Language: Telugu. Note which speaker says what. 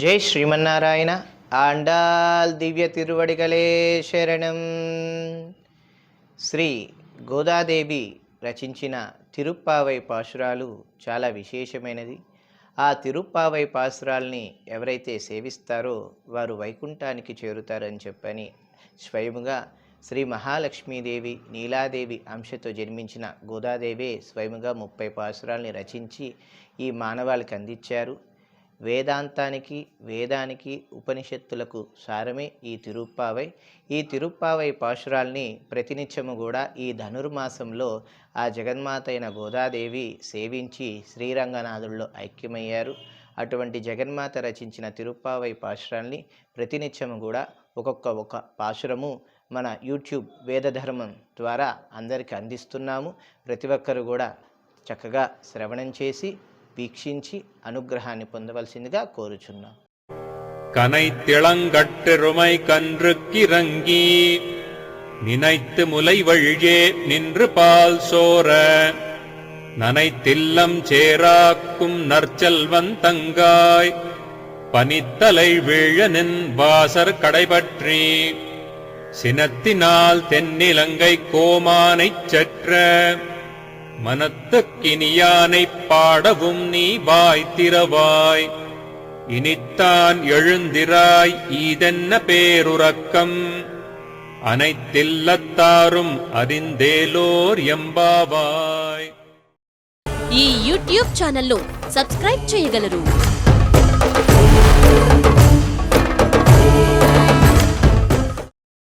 Speaker 1: జై శ్రీమన్నారాయణ ఆండాల్ దివ్య తిరువడిగలే శరణం. శ్రీ గోదాదేవి రచించిన తిరుప్పావై పాశురాలు చాలా విశేషమైనది. ఆ తిరుప్పావై పాశురాల్ని ఎవరైతే సేవిస్తారో వారు వైకుంఠానికి చేరుతారని చెప్పని స్వయముగా శ్రీ మహాలక్ష్మీదేవి నీలాదేవి అంశతో జన్మించిన గోదాదేవే స్వయముగా ముప్పై పాశురాల్ని రచించి ఈ మానవాళికి అందించారు. వేదాంతానికి వేదానికి ఉపనిషత్తులకు సారమే ఈ తిరుప్పావై. ఈ తిరుప్పావై పాశురాల్ని ప్రతినిత్యము కూడా ఈ ధనుర్మాసంలో ఆ జగన్మాత అయిన గోదాదేవి సేవించి శ్రీరంగనాథుల్లో ఐక్యమయ్యారు. అటువంటి జగన్మాత రచించిన తిరుప్పావై పాశురాల్ని ప్రతినిత్యము కూడా ఒక్కొక్క ఒక పాశురము మన యూట్యూబ్ వేదధర్మం ద్వారా అందరికీ అందిస్తున్నాము. ప్రతి ఒక్కరు కూడా చక్కగా శ్రవణం చేసి వీక్షించి అనుగ్రహాన్ని పొందవలసిందిగా కోరుచున్నాం
Speaker 2: கனைத்திளங்கட்டெருமை கன்றுக்கிறங்கி நினைத்து முலை வழியே நின்று பால் சோர நனைத்தில்லம் சேராக்கும் நற்செல்வன் தங்காய் பனித்தலை வீழ நின் வாசர் கடைபற்றி சினத்தினால் தென்னிலங்கை கோமானைச் செற்ற மனத்துக்கினியானைப் பாடவும் நீ வாய் திறவாய் இனித்தான் எழுந்திராய் ஈதென்ன பேருறக்கம் அனைத்தில்லத்தாரும் அறிந்தேலோர் எம்பாவாய்
Speaker 3: ఈ యూట్యూబ్ ఛానల్ను సబ్స్క్రైబ్ చేయగలరు